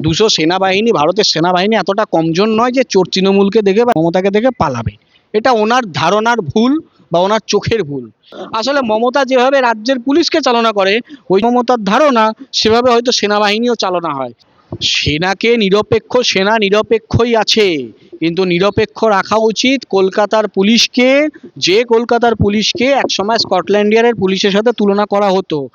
দুশো সেনাবাহিনী, ভারতের সেনাবাহিনী এতটা কমজোর নয় যে চোর তৃণমূলকে দেখে বা মমতাকে দেখে পালাবে। এটা ওনার ধারণার ভুল বা ওনার চোখের ভুল। আসলে মমতা যেভাবে রাজ্যের পুলিশকে চালনা করে, ওই মমতার ধারণা সেভাবে হয়তো সেনাবাহিনীও চালনা হয়। সেনাকে নিরপেক্ষ, সেনা নিরপেক্ষই আছে। কিন্তু নিরপেক্ষ রাখা উচিত কলকাতার পুলিশকে, যে কলকাতার পুলিশকে একসময় স্কটল্যান্ড ইয়ার্ডের পুলিশের সাথে তুলনা করা হতো।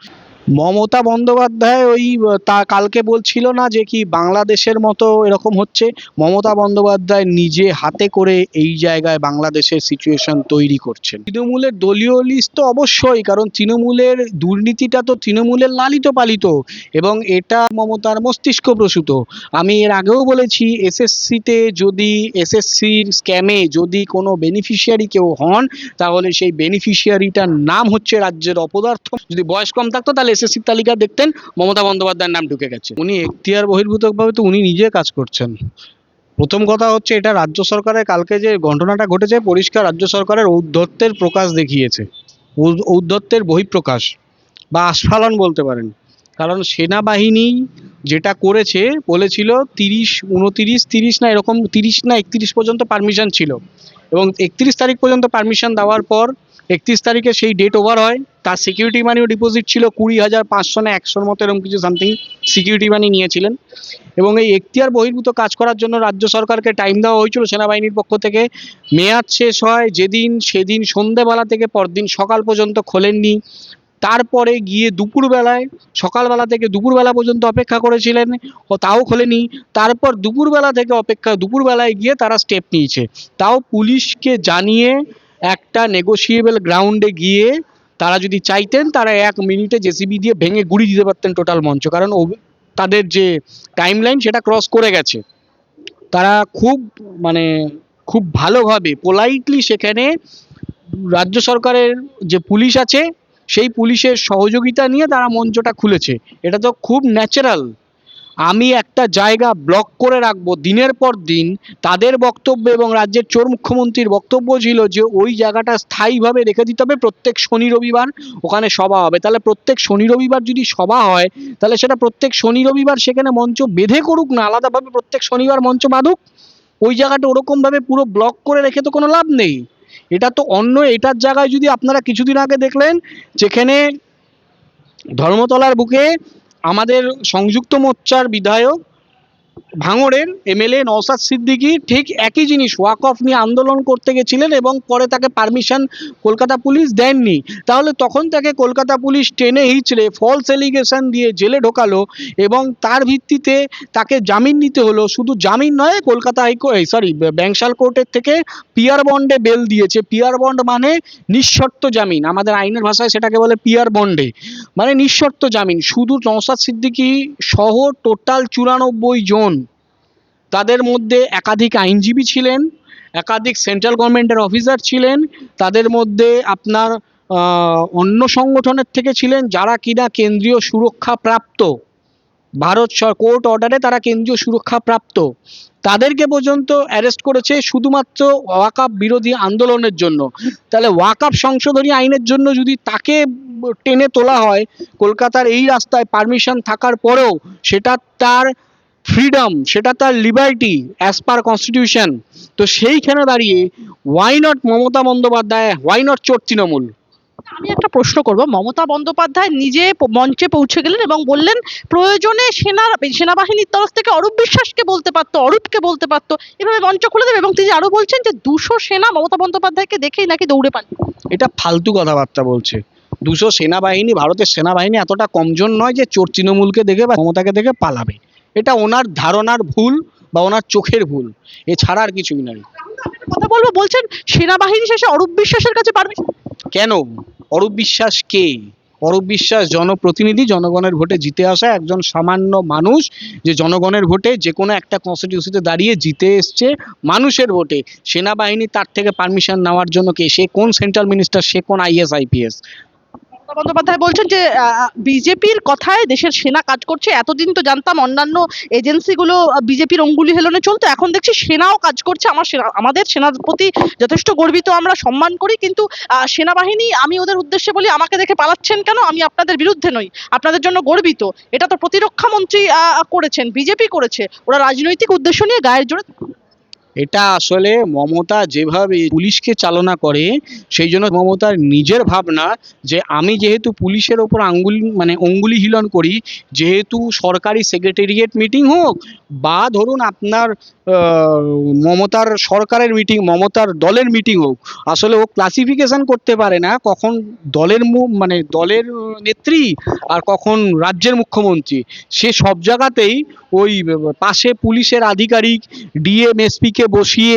মমতা বন্দ্যোপাধ্যায় ওই, তা কালকে বলছিল না যে কি বাংলাদেশের মতো এরকম হচ্ছে? মমতা বন্দ্যোপাধ্যায় নিজে হাতে করে এই জায়গায় বাংলাদেশের সিচুয়েশন তৈরি করছেন। তৃণমূলের দলীয় লিস্ট তো অবশ্যই, কারণ তৃণমূলের দুর্নীতিটা তো তৃণমূলের লালিত পালিত এবং এটা মমতার মস্তিষ্ক প্রসূত। আমি এর আগেও বলেছি এসএসসিতে যদি এসএসসির স্ক্যামে যদি কোনো বেনিফিশিয়ারি কেউ হন, তাহলে সেই বেনিফিশিয়ারিটার নাম হচ্ছে রাজ্যের অপদার্থ। যদি বয়স কম থাকতো তাহলে এসএসসির তালিকা দেখতেন, মমতা বন্দ্যোপাধ্যায়ের নাম ঢুকে গেছে। উনি এখতিয়ার বহির্ভূতভাবে তো উনি নিজে কাজ করছেন। প্রথম কথা হচ্ছে, এটা রাজ্য সরকারের কালকে যে ঘটনাটা ঘটেছে, পরিষ্কার রাজ্য সরকারের ঔদ্ধত্যের প্রকাশ দেখিয়েছে। ঔদ্ধত্যের বহিঃপ্রকাশ বা আস্ফালন বলতে পারেন। কারণ সেনাবাহিনী যেটা করেছে, বলেছিল তিরিশ, উনতিরিশ, তিরিশ না এরকম, তিরিশ না একত্রিশ পর্যন্ত পারমিশন ছিল। এবং একত্রিশ তারিখ পর্যন্ত পারমিশন দেওয়ার পর একত্রিশ তারিখে সেই ডেট ওভার হয়। তার সিকিউরিটি মানিও ডিপোজিট ছিল কুড়ি হাজার পাঁচশো না একশোর মতো এরকম কিছু সামথিং সিকিউরিটি মানি নিয়েছিলেন। এবং এই এখতিয়ার বহির্ভূত কাজ করার জন্য রাজ্য সরকারকে টাইম দেওয়া হয়েছিল সেনাবাহিনীর পক্ষ থেকে। মেয়াদ শেষ হয় যেদিন, সেদিন সন্ধেবেলা থেকে পরদিন সকাল পর্যন্ত খোলেননি। তারপরে গিয়ে দুপুরবেলায়, সকালবেলা থেকে দুপুরবেলা পর্যন্ত অপেক্ষা করেছিলেন ও তাও খোলেনি। তারপর দুপুরবেলা থেকে অপেক্ষা, দুপুরবেলায় গিয়ে তারা স্টেপ নিয়েছে। তাও পুলিশকে জানিয়ে একটা নেগোসিয়েবল গ্রাউন্ডে গিয়ে তারা যদি চাইতেন, তারা এক মিনিটে জেসিবি দিয়ে ভেঙে গুড়ি দিতে পারতেন টোটাল মঞ্চ। কারণ তাদের যে টাইম লাইন সেটা ক্রস করে গেছে। তারা খুব মানে খুব ভালোভাবে পোলাইটলি সেখানে রাজ্য সরকারের যে পুলিশ আছে, সেই পুলিশের সহযোগিতা নিয়ে তারা মঞ্চটা খুলেছে। এটা তো খুব ন্যাচারাল আমি একটা জায়গা ব্লক করে রাখব দিনের পর দিন। তাদের বক্তব্য এবং রাজ্যের চোর মুখ্যমন্ত্রীর বক্তব্য ছিল যে, ওই জায়গাটা স্থায়ীভাবে রেখে দিতে হবে। প্রত্যেক শনি রবিবার ওখানে সভা হবে। তাহলে প্রত্যেক শনি রবিবার যদি সভা হয়, তাহলে সেটা প্রত্যেক শনি রবিবার সেখানে মঞ্চ বেঁধে করুক না, আলাদাভাবে প্রত্যেক শনিবার মঞ্চ বাঁধুক। ওই জায়গাটা ওরকমভাবে পুরো ব্লক করে রেখে তো কোনো লাভ নেই। এটা তো অন্য, এটার জায়গায় যদি আপনারা কিছুদিন আগে দেখলেন, যেখানে ধর্মতলার বুকে আমাদের সংযুক্ত মোর্চার বিধায়ক ভাঙড়ের এমএলএ নওসাদ সিদ্দিকী ঠিক একই জিনিস ওয়াক অফ নিয়ে আন্দোলন করতে গেছিলেন এবং পরে তাকে পারমিশন কলকাতা পুলিশ দেননি। তাহলে তখন তাকে কলকাতা পুলিশ টেনে হিচড়ে ফলস এলিগেশন দিয়ে জেলে ঢোকালো এবং তার ভিত্তিতে তাকে জামিন নিতে হলো। শুধু জামিন নয়, কলকাতা হাইকোর্ট সরি ব্যাংশাল কোর্টের থেকে পিয়ার বন্ডে বেল দিয়েছে। পিয়ার বন্ড মানে নিঃশর্ত জামিন। আমাদের আইনের ভাষায় সেটাকে বলে পিয়ার বন্ডে মানে নিঃশর্ত জামিন। শুধু নওসাদ সিদ্দিকী সহ টোটাল চুরানব্বই জন তাদের মধ্যে একাধিক আইনজীবী ছিলেন, একাধিক সেন্ট্রাল গভর্নমেন্টের অফিসার ছিলেন, তাদের মধ্যে আপনার অন্য সংগঠনের থেকে ছিলেন যারা কিনা কেন্দ্রীয় সুরক্ষা প্রাপ্ত ভারত কোর্ট অর্ডারে তারা কেন্দ্রীয় সুরক্ষা প্রাপ্ত তাদেরকে পর্যন্ত অ্যারেস্ট করেছে শুধুমাত্র ওয়াকাপ বিরোধী আন্দোলনের জন্য। তাহলে ওয়াকাপ সংশোধনী আইনের জন্য যদি তাকে টেনে তোলা হয়, কলকাতার এই রাস্তায় পারমিশন থাকার পরেও সেটা তার ফ্রিডম সেটা তার লিবার্টি অ্যাজ পার কনস্টিটিউশন তো সেইখানে দাঁড়িয়ে why not Mamata Bandyopadhyay why not চোর তৃণমূল? আমি একটা প্রশ্ন করব। মমতা বন্দ্যোপাধ্যায় নিজে মঞ্চে পৌঁছে গেলেন এবং বললেন প্রয়োজনে সেনা সেনাবাহিনীর তরফ থেকে অরূপ বিশ্বাসকে বলতে পারতো অরূপকে বলতে পারতো। এভাবে মঞ্চ খুলে দেবে এবং তিনি আরও বলছেন যে দুশো সেনা মমতা বন্দ্যোপাধ্যায়কে দেখেই নাকি দৌড়ে পান। এটা ফালতু কথাবার্তা বলছে। দুশো সেনাবাহিনী ভারতের সেনাবাহিনী এতটা কমজোর নয় যে চোর তৃণমূলকে দেখে বা মমতাকে দেখে পালাবে। এটা ওনার ধারণার ভুল বা ওনার চোখের ভুল। এছাড়া আর কিছুই নয়। কথা বলব বলছেন সেনাবাহিনী শেষে অরূপ বিশ্বাসের কাছে পারমিশন কেন? অরূপ বিশ্বাস কে? অরূপ বিশ্বাস জনপ্রতিনিধি জনগণের ভোটে জিতে আসা একজন সামান্য মানুষ যে জনগণের ভোটে যে কোনো একটা কনস্টিটিউসিতে দাঁড়িয়ে জিতে এসছে মানুষের ভোটে। সেনাবাহিনী তার থেকে পারমিশন নেওয়ার জন্য কে? সে কোন সেন্ট্রাল মিনিস্টার সে কোন আইএস আইপিএস বন্দ্যোপাধ্যায় বলছেন যে বিজেপির কথায় দেশের সেনা কাজ করছে। এতদিন তো জানতাম অন্যান্য এজেন্সিগুলো বিজেপির অঙ্গুলি হেলনে চলতো। এখন দেখছি সেনাও কাজ করছে। আমার সেনা, আমাদের সেনার প্রতি যথেষ্ট গর্বিত, আমরা সম্মান করি। কিন্তু সেনাবাহিনী, আমি ওদের উদ্দেশ্যে বলি, আমাকে দেখে পালাচ্ছেন কেন? আমি আপনাদের বিরুদ্ধে নই। আপনাদের জন্য গর্বিত। এটা তো প্রতিরক্ষা মন্ত্রী করেছেন, বিজেপি করেছে। ওরা রাজনৈতিক উদ্দেশ্য নিয়ে গায়ের জোরে এটা আসলে মমতা যেভাবে পুলিশকে চালনা করে, সেই জন্য মমতার নিজের ভাবনা যে আমি যেহেতু পুলিশের ওপর আঙ্গুল মানে অঙ্গুলি হিলন করি, যেহেতু সরকারি সেক্রেটারিয়েট মিটিং হোক, বা ধরুন আপনার মমতার সরকারের মিটিং মমতার দলের মিটিং হোক, আসলে ও ক্লাসিফিকেশন করতে পারে না, কখন দলের মানে দলের নেত্রী আর কখন রাজ্যের মুখ্যমন্ত্রী। সে সব জায়গাতেই ওই পাশে পুলিশের আধিকারিক ডিএমএসপিকে বসিয়ে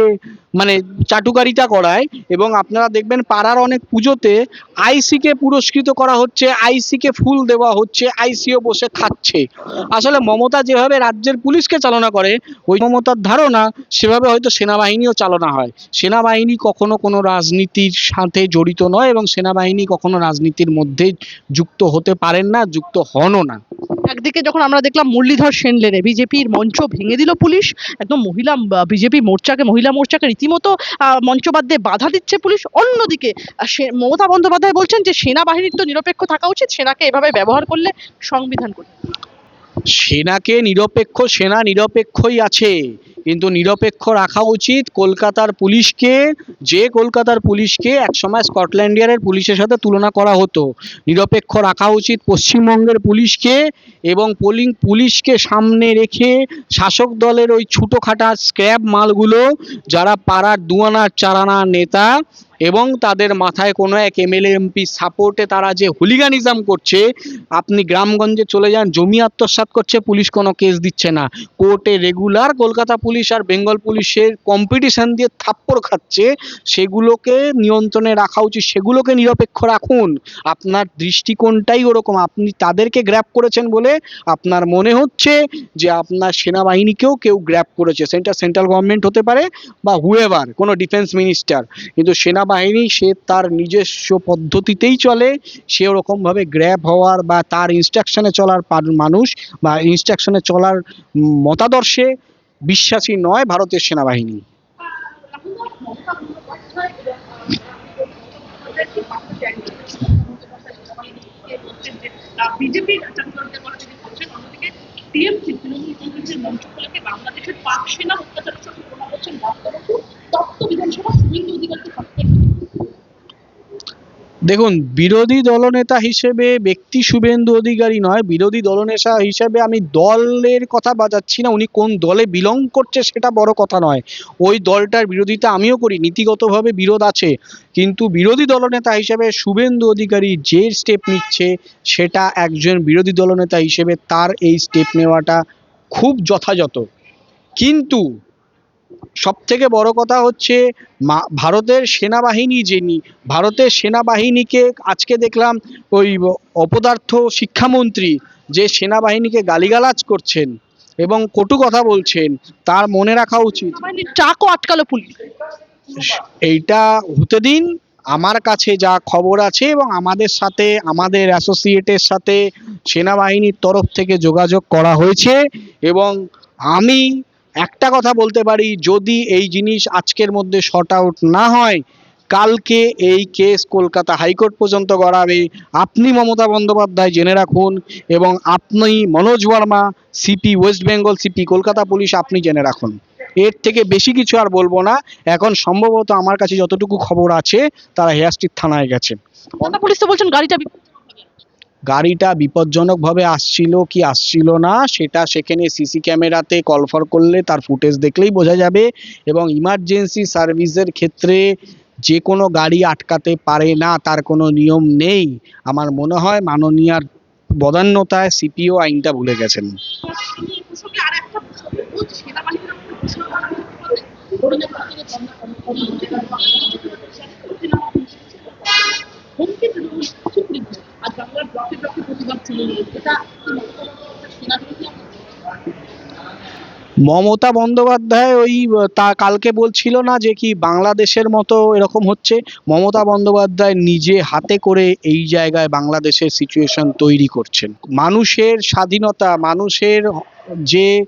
মানে চাটুকারিতা করায় এবং আপনারা দেখবেন পাড়ার অনেক পুজোতে আইসিকে পুরস্কৃত করা হচ্ছে, আইসিকে ফুল দেওয়া হচ্ছে, আইসিও বসে খাচ্ছে। আসলে মমতা যেভাবে রাজ্যের পুলিশকে চালনা করে, ওই মমতার ধারণা সেভাবে হয়তো সেনাবাহিনীও চালনা হয়। সেনাবাহিনী কখনো কোনো রাজনীতির সাথে জড়িত নয় এবং সেনাবাহিনী কখনো রাজনীতির মধ্যে যুক্ত হতে পারেন না, যুক্ত হনও না। একদিকে যখন আমরা দেখলাম মুরলীধর সেন লেনে বিজেপির মঞ্চ ভেঙে দিল পুলিশ, একদম মহিলা বিজেপি মোর্চাকে, মহিলা মোর্চাকে রীতিমতো মঞ্চ বাদ দিয়ে বাধা দিচ্ছে পুলিশ। অন্যদিকে মমতা বন্দ্যোপাধ্যায় বলছেন যে, সেনাবাহিনীর তো নিরপেক্ষ থাকা উচিত, সেনাকে এভাবে ব্যবহার করলে সংবিধান করে সেনাকে নিরপেক্ষ সেনা নিরপেক্ষই আছে। কিন্তু নিরপেক্ষ রাখা উচিত কলকাতার পুলিশকে, যে কলকাতার পুলিশকে একসময় স্কটল্যান্ড ইয়ার্ডের পুলিশের সাথে তুলনা করা হতো। নিরপেক্ষ রাখা উচিত পশ্চিমবঙ্গের পুলিশকে এবং পোলিং পুলিশকে সামনে রেখে শাসক দলের ওই ছুটোখাটা স্ক্র্যাপ মালগুলো যারা পাড়ার দুয়ানার চারানার নেতা এবং তাদের মাথায় কোনো এক এমএলএ এমপি সাপোর্টে তারা যে হুলিগানিজম করছে, আপনি গ্রামগঞ্জে চলে যান, জমি আত্মসাৎ করছে, পুলিশ কোনো কেস দিচ্ছে না। কোর্টে রেগুলার কলকাতা পুলিশ আর বেঙ্গল পুলিশের কম্পিটিশন দিয়ে থাপ্পড় খাচ্ছে, সেগুলোকে নিয়ন্ত্রণে রাখা উচিত, সেগুলোকে নিরপেক্ষ রাখুন। আপনার দৃষ্টিকোণটাই ওরকম, আপনি তাদেরকে গ্র্যাপ করেছেন বলে আপনার মনে হচ্ছে যে আপনার সেনাবাহিনীকেও কেউ গ্র্যাপ করেছে সেটা সেন্ট্রাল গভর্নমেন্ট হতে পারে বা হুয়েভার কোনো ডিফেন্স মিনিস্টার কিন্তু সেনাবাহিনী সে তার নিজস্ব পদ্ধতিতেই চলে। সে ওরকমভাবে গ্র্যাব হওয়ার বা তার ইনস্ট্রাকশনে চলার মানুষ বা ইনস্ট্রাকশনে চলার মতাদর্শে বিশ্বাসী নয় ভারতের সেনাবাহিনী। বিজেপির তৃণমূল কংগ্রেসের বাংলাদেশের পাক সেনা অত্যাচারের সঙ্গে তুলনা করছেন বক্তব্য তপ্ত বিধানসভা শুভেন্দু অধিকারকে থাকতে দেখুন, বিরোধী দলনেতা হিসেবে ব্যক্তি শুভেন্দু অধিকারী নয়, বিরোধী দলনেতা হিসেবে আমি দলের কথা বাজাচ্ছি না, উনি কোন দলে বিলং করছে সেটা বড় কথা নয়। ওই দলটার বিরোধিতা আমিও করি, নীতিগতভাবে বিরোধ আছে, কিন্তু বিরোধী দলনেতা হিসেবে শুভেন্দু অধিকারী যে স্টেপ নিচ্ছে, সেটা একজন বিরোধী দলনেতা হিসেবে তার এই স্টেপ নেওয়াটা খুব যথাযথ। কিন্তু সব থেকে বড় কথা হচ্ছে মা- ভারতের সেনাবাহিনী যিনি ভারতের সেনাবাহিনীকে আজকে দেখলাম ওই অপদার্থ শিক্ষামন্ত্রী যে সেনাবাহিনীকে গালিগালাজ করছেন এবং কটু কথা বলছেন তার মনে রাখা উচিত। ট্রাকও আটকালো পুলিশ। এইটা হতে দিন আমার কাছে যা খবর আছে এবং আমাদের সাথে আমাদের অ্যাসোসিয়েটের সাথে সেনাবাহিনীর তরফ থেকে যোগাযোগ করা হয়েছে এবং আমি একটা কথা বলতে পারি, যদি এই জিনিস আজকের মধ্যে শর্ট আউট না হয়, কালকে এই কেস কলকাতা হাইকোর্ট পর্যন্ত গড়াবে। আপনি মমতা বন্দ্যোপাধ্যায় জেনে রাখুন এবং আপনি Manoj Verma CP west Bengal CP Kolkata police আপনি জেনে রাখুন। এর থেকে বেশি কিছু আর বলব না। এখন সম্ভবত আমার কাছে যতটুকু খবর আছে, তারা হেয়ারস্ট্রিট থানায় গেছে। পুলিশ তো বলছেন গাড়িটা। গাড়িটা বিপজ্জনকভাবে আসছিল কি আসছিল না, সেটা সেখানে সিসি ক্যামেরাতে কলফার করলে তার ফুটেজ দেখলেই বোঝা যাবে এবং ইমার্জেন্সি সার্ভিসের ক্ষেত্রে যে কোনো গাড়ি আটকাতে পারে না, তার কোনো নিয়ম নেই। আমার মনে হয় মাননীয়ার বদান্যতায় সিপিও আইনটা ভুলে গেছেন। মমতা বন্দ্যোপাধ্যায় ওই, তা কালকে বলছিল না যে কি বাংলাদেশের মতো এরকম হচ্ছে? মমতা বন্দ্যোপাধ্যায় নিজে হাতে করে এই জায়গায় বাংলাদেশের সিচুয়েশন তৈরি করছেন। মানুষের স্বাধীনতা, মানুষের যে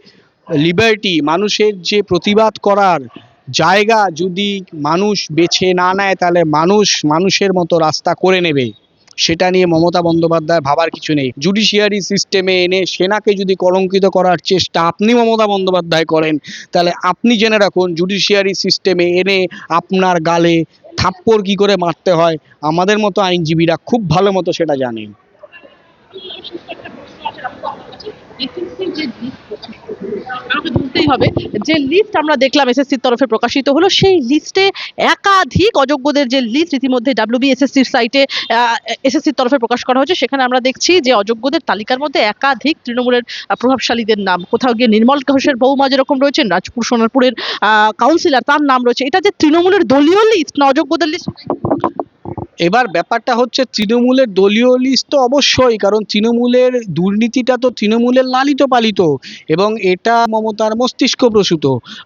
লিবার্টি মানুষের যে প্রতিবাদ করার জায়গা যদি মানুষ বেছে না নেয়, তাহলে মানুষ মানুষের মতো রাস্তা করে নেবে। সেটা নিয়ে মমতা বন্দ্যোপাধ্যায় ভাবার কিছু নেই। জুডিশিয়ারি সিস্টেমে এনে সেনাকে যদি কলঙ্কিত করার চেষ্টা আপনি মমতা বন্দ্যোপাধ্যায় করেন, তাহলে আপনি জেনে রাখুন জুডিশিয়ারি সিস্টেমে এনে আপনার গালে থাপ্পড় কি করে মারতে হয়, আমাদের মতো আইনজীবীরা খুব ভালো মতো সেটা জানেন। আমাকে বলতেই হবে, যে লিস্ট আমরা দেখলাম এসএসসির তরফে প্রকাশিত হলো, সেই লিস্টে একাধিক অযোগ্যদের যে লিস্ট ইতিমধ্যে ডাব্লিউবি এসএসসির সাইটে এসএসসির তরফে প্রকাশ করা হয়েছে, সেখানে আমরা দেখছি যে অযোগ্যদের তালিকার মধ্যে একাধিক তৃণমূলের প্রভাবশালীদের নাম। কোথাও গিয়ে নির্মল ঘোষের বৌমা যেরকম রয়েছেন, রাজপুর সোনারপুরের কাউন্সিলর তার নাম রয়েছে। এটা যে তৃণমূলের দলীয় লিস্ট না অযোগ্যদের লিস্ট এবার ব্যাপারটা হচ্ছে তৃণমূলের দলীয় লিস্ট তো অবশ্যই, কারণ তৃণমূলের দুর্নীতিটা তো তৃণমূলের লালিত পালিত এবং এটা মমতার মস্তিষ্ক প্রসূত।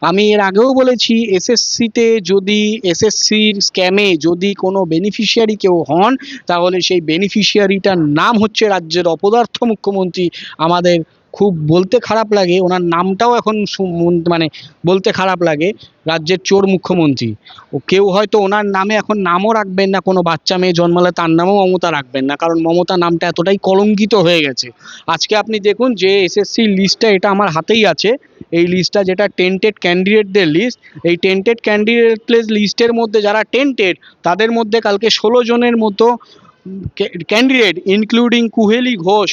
আমি এর আগেও বলেছি, এসএসসিতে যদি এসএসসির স্ক্যামে যদি কোনো বেনিফিশিয়ারি কেউ হন, তাহলে সেই বেনিফিশিয়ারিটার নাম হচ্ছে রাজ্যের অপদার্থ মুখ্যমন্ত্রী আমাদের খুব বলতে খারাপ লাগে, ওনার নামটাও এখন মন- মানে বলতে খারাপ লাগে, রাজ্যের চোর মুখ্যমন্ত্রী। ও কেউ হয়তো ওনার নামে এখন নামও রাখবেন না, কোনো বাচ্চা মেয়ে জন্মালে তার নামও মমতা রাখবেন না, কারণ মমতা নামটা এতটাই কলঙ্কিত হয়ে গেছে। আজকে আপনি দেখুন যে এসএসসি লিস্টটা এটা আমার হাতেই আছে, এই লিস্টটা যেটা টেন্টেড ক্যান্ডিডেটদের লিস্ট এই টেন্টেড ক্যান্ডিডেট লিস্টের মধ্যে যারা টেন্টেড তাদের মধ্যে কালকে ষোলো জনের মতো ক্যান্ডিডেট ইনক্লুডিং কুহেলি ঘোষ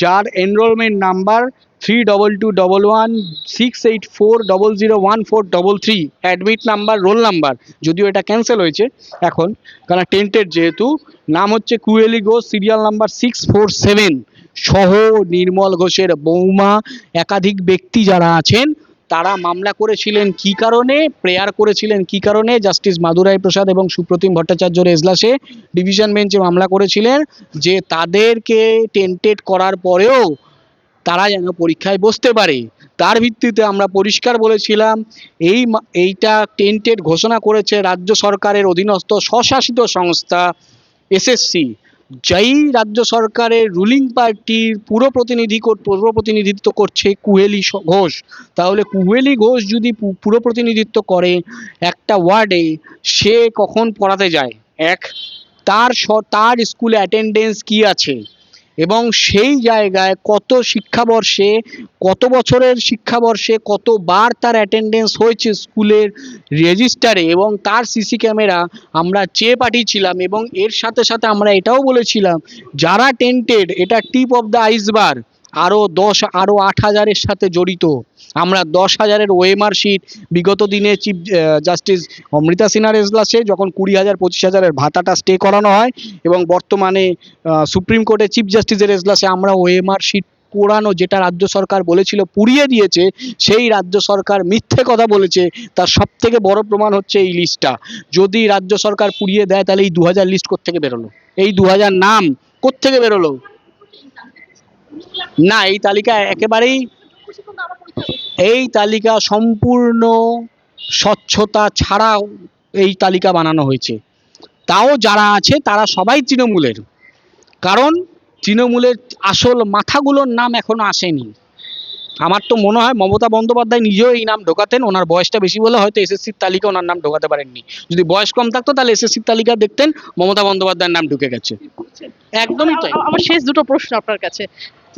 যার enrolment number three double two double one six eight four double zero one four double three admit number roll number যদিও এটা ক্যান্সেল হয়েছে। এখন কারণ টেন্টের যেহেতু, নাম হচ্ছে Kuheli Ghosh serial number six four seven সহ নির্মল ঘোষের বৌমা, একাধিক ব্যক্তি যারা আছেন তারা মামলা করেছিলেন কি কারণে? প্রেয়ার করেছিলেন কি কারণে? জাস্টিস মাদুরাই প্রসাদ এবং সুপ্রতিম ভট্টাচার্যর এজলাসে ডিভিশন বেঞ্চে মামলা করেছিলেন যে তাদেরকে টেন্টেড করার পরেও তারা যেন পরীক্ষায় বসতে পারে। তার ভিত্তিতে আমরা পরিষ্কার বলেছিলাম, এই এইটা টেন্টেড ঘোষণা করেছে রাজ্য সরকারের অধীনস্থ স্বশাসিত সংস্থা এসএসসি। যেই রাজ্য সরকারের রুলিং পার্টির পুরো প্রতিনিধি পূর্ব পুরো প্রতিনিধিত্ব করছে কুহেলি ঘোষ। তাহলে কুহেলি ঘোষ যদি পুরো প্রতিনিধিত্ব করে একটা ওয়ার্ডে, সে কখন পড়াতে যায়? এক, তার তার স্কুলে অ্যাটেন্ডেন্স কি আছে? এবং সেই জায়গায় কত শিক্ষাবর্ষে, কত বছরের শিক্ষাবর্ষে কতবার তার অ্যাটেন্ডেন্স হয়েছে স্কুলের রেজিস্টারে এবং তার সিসি ক্যামেরা আমরা চেয়ে পাঠিয়েছিলাম এবং এর সাথে সাথে আমরা এটাও বলেছিলাম, যারা টেন্টেড এটা টিপ অফ দ্য আইসবার আরও দশ আরও আট হাজারের সাথে জড়িত। আমরা দশ হাজারের ওএমআর শিট বিগত দিনে চিফ জাস্টিস অমৃতা সিনহার এজলাসে যখন কুড়ি হাজার, পঁচিশ হাজারের ভাতাটা স্টে করানো হয় এবং বর্তমানে সুপ্রিম কোর্টে চিফ জাস্টিসের এজলাসে আমরা ওএমআর শিট পুরানো যেটা রাজ্য সরকার বলেছিল পুড়িয়ে দিয়েছে, সেই রাজ্য সরকার মিথ্যে কথা বলেছে। তার সব থেকে বড় প্রমাণ হচ্ছে এই লিস্টটা যদি রাজ্য সরকার পুড়িয়ে দেয় তাহলে এই দু হাজার লিস্ট কোত্থেকে বেরোলো? এই দু হাজার নাম কোত্থেকে বেরোলো? না, এই তালিকা একেবারেই এই তালিকা সম্পূর্ণ স্বচ্ছতা ছাড়াও এই তালিকা বানানো হয়েছে। তাও যারা আছে, তারা সবাই তৃণমূলের। কারণ তৃণমূলের আসল মাথাগুলোর নাম এখনও আসেনি। আমার তো মনে হয় মমতা বন্দ্যোপাধ্যায় নিজেও এই নাম ঢোকাতেন ওনার বয়সটা বেশি বলে হয়তো এসএসসির তালিকা ওনার নাম ঢোকাতে পারেননি। যদি বয়স কম থাকতো তাহলে এসএসসির তালিকা দেখতেন মমতা বন্দ্যোপাধ্যায়ের নাম ঢুকে গেছে। একদমই তাই। আমার শেষ দুটো প্রশ্ন আপনার কাছে।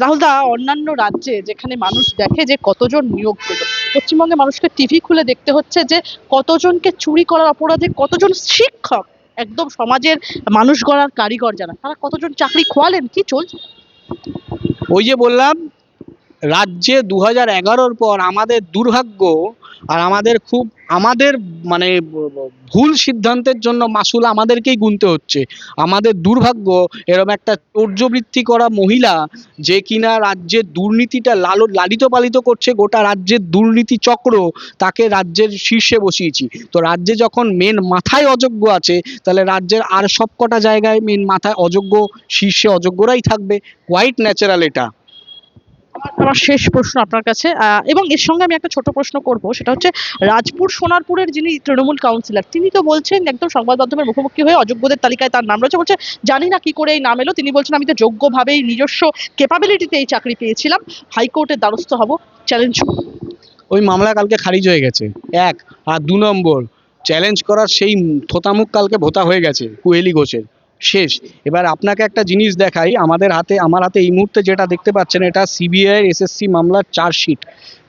রাহুল দা অন্যান্য রাজ্যে যেখানে মানুষ দেখে যে কতজন নিয়োগ পেল পশ্চিমবঙ্গে মানুষকে টিভি খুলে দেখতে হচ্ছে যে কতজনকে চুরি করার অপরাধে কতজন শিক্ষক একদম সমাজের মানুষ গড়ার কারিগর যারা তারা কতজন চাকরি খোয়ালেন কি চলছে? ওই যে বললাম রাজ্যে দু হাজার এগারোর পর আমাদের দুর্ভাগ্য আর আমাদের খুব, আমাদের মানে ভুল সিদ্ধান্তের জন্য মাসুল আমাদেরকেই গুনতে হচ্ছে। আমাদের দুর্ভাগ্য এরকম একটা চৌর্যবৃত্তি করা মহিলা যে কিনা রাজ্যের দুর্নীতিটা লাল লালিত পালিত করছে, গোটা রাজ্যের দুর্নীতি চক্র তাকে রাজ্যের শীর্ষে বসিয়েছি। তো রাজ্যে যখন মেন মাথায় অযোগ্য আছে, তাহলে রাজ্যের আর সব কটা জায়গায় মেন মাথায় অযোগ্য, শীর্ষে অযোগ্যরাই থাকবে। কোয়াইট ন্যাচারাল এটা। আমার শেষ প্রশ্ন আপনার কাছে। এবং এর সঙ্গে আমি একটা ছোট প্রশ্ন করব, সেটা হচ্ছে রাজপুর সোনারপুরের যিনি তৃণমূল কাউন্সিলর তিনি তো বলছেন একদম সংবাদ মাধ্যমের মুখোমুখি হয়ে অযোগ্যদের তালিকায় তার নাম রয়েছে। বলছে, জানি না কি করে এই নাম এলো। তিনি বলছেন, আমি তো যোগ্যভাবেই নিজস্ব ক্যাপাবিলিটিতে এই চাকরি পেয়েছিলাম। হাইকোর্টের দ্বারস্থ হব। চ্যালেঞ্জ ওই মামলা কালকে খারিজ হয়ে গেছে। এক, আর দু নম্বর চ্যালেঞ্জ করার সেই থোতামুখ কালকে ভোতা হয়ে গেছে, কুহেলি ঘোষের। শেষ। এবার আপনাকে একটা জিনিস দেখাই, আমাদের হাতে, আমার হাতে এই মুহূর্তে যেটা দেখতে পাচ্ছেন, এটা সিবিআই এসএসসি মামলার চার্জশিট।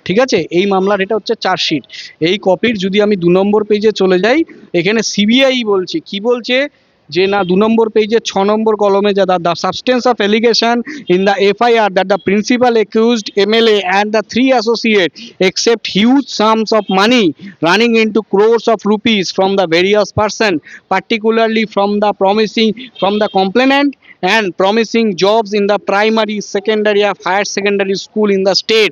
ঠিক আছে? এই মামলার এটা হচ্ছে চার্জশিট। এই কপির যদি আমি দু নম্বর পেজে চলে যাই, এখানে সিবিআই বলছে। কি বলছে? যে না দু নম্বর পেজে ছ নম্বর কলমে যা the the substance of allegation in the FIR that the principal accused MLA and the three associate accept huge sums of money running into crores of rupees from the various person particularly from the promising from the complainant and promising jobs in the primary secondary uh higher secondary school in the state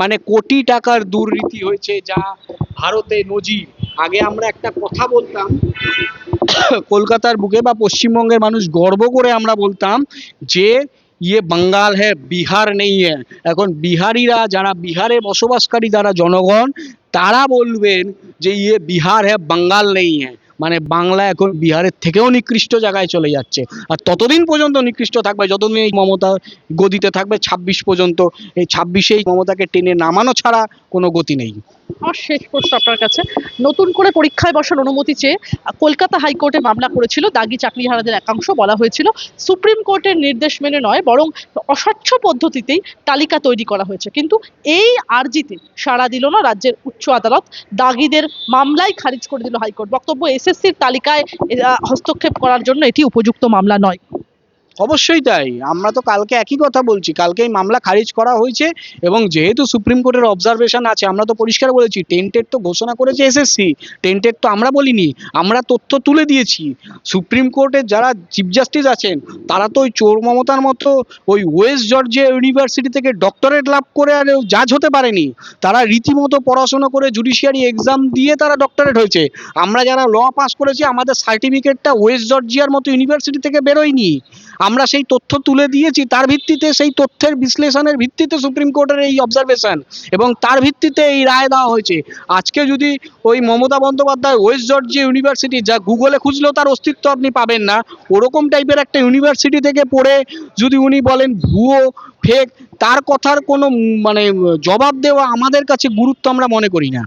মানে কোটি টাকার দুর্নীতি হয়েছে যা ভারতে নজির। আগে আমরা একটা কথা বলতাম। কলকাতার বুকে বা পশ্চিমবঙ্গের মানুষ গর্ব করে আমরা বলতাম যে ইয়ে বাঙ্গাল হ্যাঁ বিহার নেই হ্যাঁ। এখন বিহারিরা যারা, বিহারে বসবাসকারী যারা জনগণ, তারা বলবেন যে ইয়ে বিহার হ্যাঁ বাঙ্গাল নেই হ্যাঁ। মানে বাংলা এখন বিহারের থেকেও নিকৃষ্ট জায়গায় চলে যাচ্ছে। আর ততদিন পর্যন্ত নিকৃষ্ট থাকবে, যতদিন এই মমতা গদিতে থাকবে, ছাব্বিশ পর্যন্ত, এই ছাব্বিশেই মমতাকে টেনে নামানো ছাড়া কোনো গতি নেই। শেষ প্রশ্ন আপনার কাছে। নতুন করে পরীক্ষায় বসার অনুমতি চেয়ে কলকাতা হাইকোর্টে মামলা করেছিল দাগি চাকরিহারাদের একাংশ বলা হয়েছিল। সুপ্রিম কোর্টের নির্দেশ মেনে নয়, বরং অস্বচ্ছ পদ্ধতিতেই তালিকা তৈরি করা হয়েছে। কিন্তু এই আর্জিতে সাড়া দিল না রাজ্যের উচ্চ আদালত। দাগিদের মামলাই খারিজ করে দিল হাইকোর্ট। বক্তব্য এসএসসির তালিকায় হস্তক্ষেপ করার জন্য এটি উপযুক্ত মামলা নয়। অবশ্যই তাই। আমরা তো কালকে একই কথা বলছি। কালকে এই মামলা খারিজ করা হয়েছে এবং যেহেতু সুপ্রিম কোর্টের অবজারভেশন আছে, আমরা তো পরিষ্কার বলেছি টেন্টেড তো ঘোষণা করেছে এসএসসি টেন্টেড তো আমরা বলিনি, আমরা তথ্য তুলে দিয়েছি। সুপ্রিম কোর্টের যারা চিফ জাস্টিস আছেন, তারা তো ওই চোর মমতার মতো ওই ওয়েস্ট জর্জিয়া ইউনিভার্সিটি থেকে ডক্টরেট লাভ করে আর জাজ হতে পারেনি। তারা রীতিমতো পড়াশোনা করে জুডিশিয়ারি এক্সাম দিয়ে তারা ডক্টরেট হয়েছে। আমরা যারা ল পাস করেছি, আমাদের সার্টিফিকেটটা ওয়েস্ট জর্জিয়ার মতো ইউনিভার্সিটি থেকে বেরোয়নি। আমরা সেই তথ্য তুলে দিয়েছি, তার ভিত্তিতে সেই তথ্যের বিশ্লেষণের ভিত্তিতে সুপ্রিম কোর্টের এই অবজারভেশন এবং তার ভিত্তিতে এই রায় দেওয়া হয়েছে। আজকে যদি ওই Mamata Bandyopadhyay west Georgia university, যা গুগলে খুঁজলেও তার অস্তিত্ব আপনি পাবেন না, ওরকম টাইপের একটা ইউনিভার্সিটি থেকে পড়ে যদি উনি বলেন ভুয়ো ফেক তার কথার কোনো মানে জবাব দেওয়া আমাদের কাছে গুরুত্ব আমরা মনে করি না।